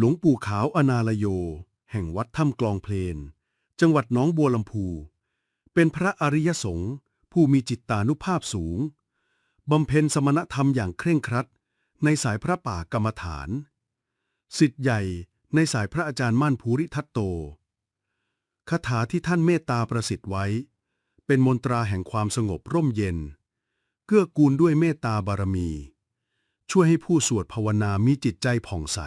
หลวงปู่ขาวอนาลโย แห่งวัดถ้ำกลองเพลน จังหวัดหนองบัวลำพู เป็นพระอริยสงฆ์ผู้มีจิตตานุภาพสูง บำเพ็ญสมณธรรมอย่างเคร่งครัด ในสายพระป่ากรรมฐาน สิทธิ์ใหญ่ในสายพระอาจารย์มั่นภูริทัตโต คาถาที่ท่านเมตตาประสิทธิ์ไว้ เป็นมนตราแห่งความสงบร่มเย็น เกื้อกูลด้วยเมตตาบารมี ช่วยให้ผู้สวดภาวนามีจิตใจผ่องใส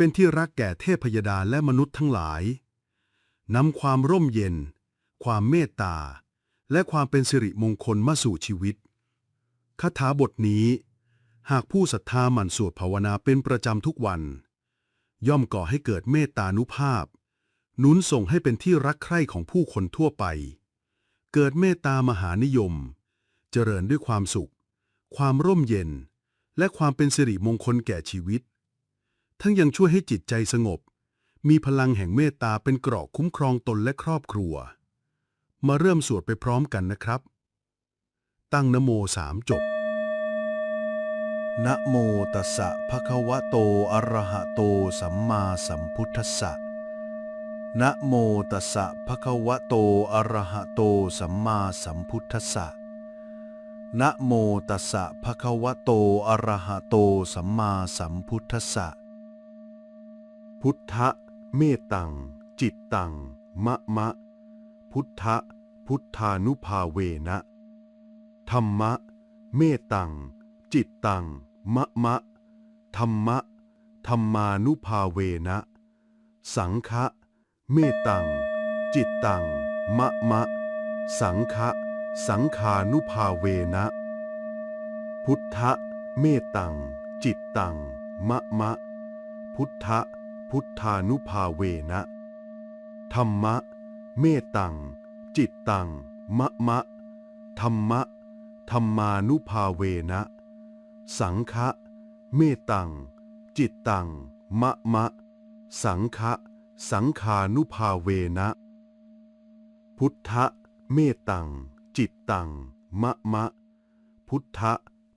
เป็นที่รักแก่เทพยดาและมนุษย์ทั้งหลาย นำความร่มเย็น ความเมตตา และความเป็นสิริมงคลมาสู่ชีวิต คาถาบทนี้ หากผู้ศรัทธาหมั่นสวดภาวนาเป็นประจำทุกวัน ย่อมก่อให้เกิดเมตตานุภาพ หนุนส่งให้เป็นที่รักใคร่ของผู้คนทั่วไป เกิดเมตตามหานิยม เจริญด้วยความสุข ความร่มเย็น และความเป็นสิริมงคลแก่ชีวิต ทั้งยังช่วยให้จิตใจสงบ มีพลังแห่งเมตตาเป็นเกราะคุ้มครองตนและครอบครัว มาเริ่มสวดไปพร้อมกันนะครับ ตั้งนโมสามจบนะโมตัสสะภะคะวะโต อะระหะโต สัมมาสัมพุทธัสสะนะโมตัสสะภะคะวะโต อะระหะโต สัมมาสัมพุทธัสสะนะโมตัสสะภะคะวะโต อะระหะโต สัมมาสัมพุทธัสสะ พุทธะเมตตัง จิตตัง มะมะ พุทธะพุทธานุภาเวนะ ธรรมะ เมตตัง จิตตัง มะมะ ธรรมะ ธรรมานุภาเวนะ สังฆะเมตตัง จิตตัง มะมะ สังฆะสังขานุภาเวนะ พุทธะเมตตัง จิตตัง มะมะ พุทธะ พุทธานุภาเวนะ ธรรมะ เมตตัง จิตตัง มะมะ ธรรมะ ธรรมานุภาเวนะ สังฆะ เมตตัง จิตตัง มะมะ สังฆะ สังขานุภาเวนะ พุทธะ เมตตัง จิตตัง มะมะ พุทธะ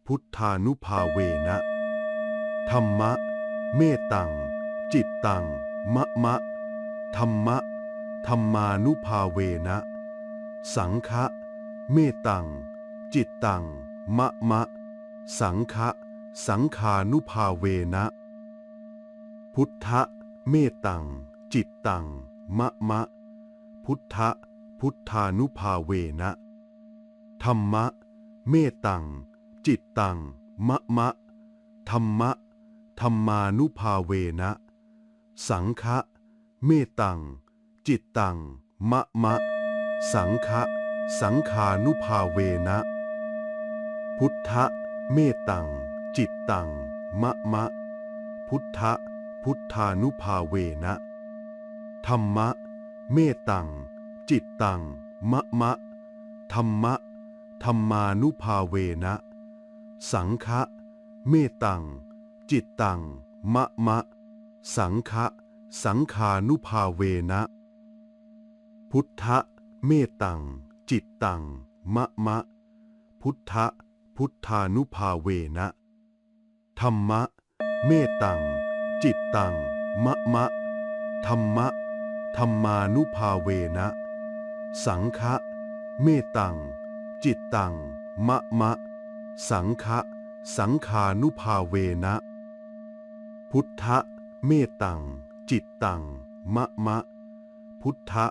พุทธานุภาเวนะ ธรรมะ เมตตัง จิตตัง มะมะ ธรรมะ ธรรมานุภาเวนะ สังฆะเมตตัง จิตตัง มะมะ สังฆะสังขานุภาเวนะ พุทธะเมตตัง จิตตัง มะมะ พุทธะพุทธานุภาเวนะ ธรรมะ เมตตัง จิตตัง มะมะ ธรรมะ ธรรมานุภาเวนะ สังฆะเมตัง จิตตัง มะมะ สังฆะสังขานุภาเวนะ พุทธะเมตัง จิตตัง มะมะ พุทธะพุทธานุภาเวนะ ธรรมะ เมตัง จิตตัง มะมะ ธรรมะ ธรรมานุภาเวนะ สังฆะเมตัง จิตตัง มะมะ สังฆะสังขานุภาเวนะ พุทธะเมตตัง จิตตัง มะมะ พุทธะพุทธานุภาเวนะ ธรรมะ เมตตัง จิตตัง มะมะ ธรรมะ ธรรมานุภาเวนะ สังฆะเมตตัง จิตตัง มะมะ สังฆะสังขานุภาเวนะ พุทธะ เมตตัง จิตตัง มะมะ พุทธะ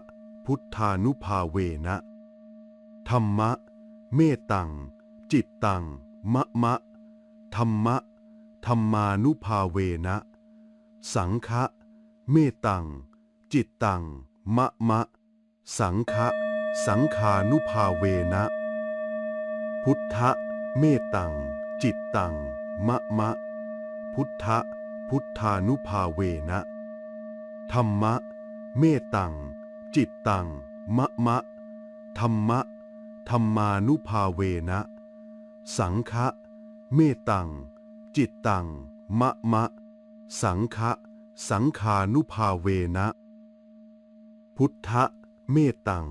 พุทธานุภาเวนะ ธรรมะ เมตตัง จิตตัง มะมะ ธรรมะ ธรรมานุภาเวนะ สังฆะ เมตตัง จิตตัง มะมะ สังฆะ สังขานุภาเวนะ พุทธะ เมตตัง จิตตัง มะมะ พุทธะ พุทธานุภาเวนะ ธรรมะ เมตตัง จิตตัง มะมะ ธรรมะ ธรรมานุภาเวนะ สังฆะ เมตตัง จิตตัง มะมะ สังฆะ สังขานุภาเวนะ พุทธะ เมตตัง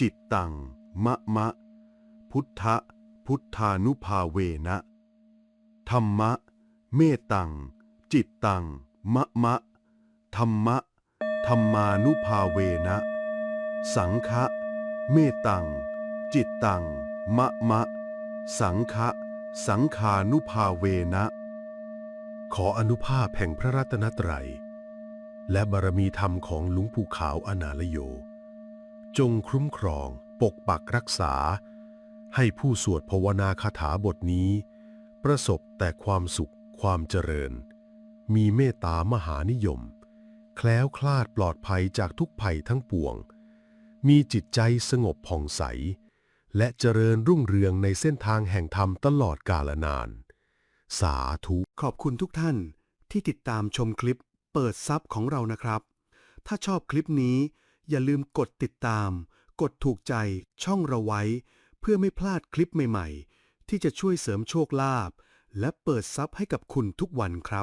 จิตตัง มะมะ พุทธะ พุทธานุภาเวนะ ธรรมะ เมตตัง จิตตัง มะมะ ธรรมะ ธรรมานุภาเวนะ สังฆะเมตตัง จิตตัง มะมะ สังฆะสังขานุภาเวนะ ขออนุภาพแห่งพระรัตนตรัย และบารมีธรรมของหลวงปู่ขาวอนาลโย จงคุ้มครอง ปกปักรักษา ให้ผู้สวดภาวนาคาถาบทนี้ ประสบแต่ความสุขความเจริญ มีเมตตามหานิยม แคล้วคลาดปลอดภัยจากทุกภัยทั้งปวง มีจิตใจสงบผ่องใส และเจริญรุ่งเรืองในเส้นทางแห่งธรรมตลอดกาลนาน สาธุ ขอบคุณทุกท่านที่ติดตามชมคลิปเปิดซับของเรานะครับ ถ้าชอบคลิปนี้อย่าลืมกดติดตาม กดถูกใจช่องเราไว้ เพื่อไม่พลาดคลิปใหม่ ๆ ที่จะช่วยเสริมโชคลาภและเปิดซับให้กับคุณทุกวันครับ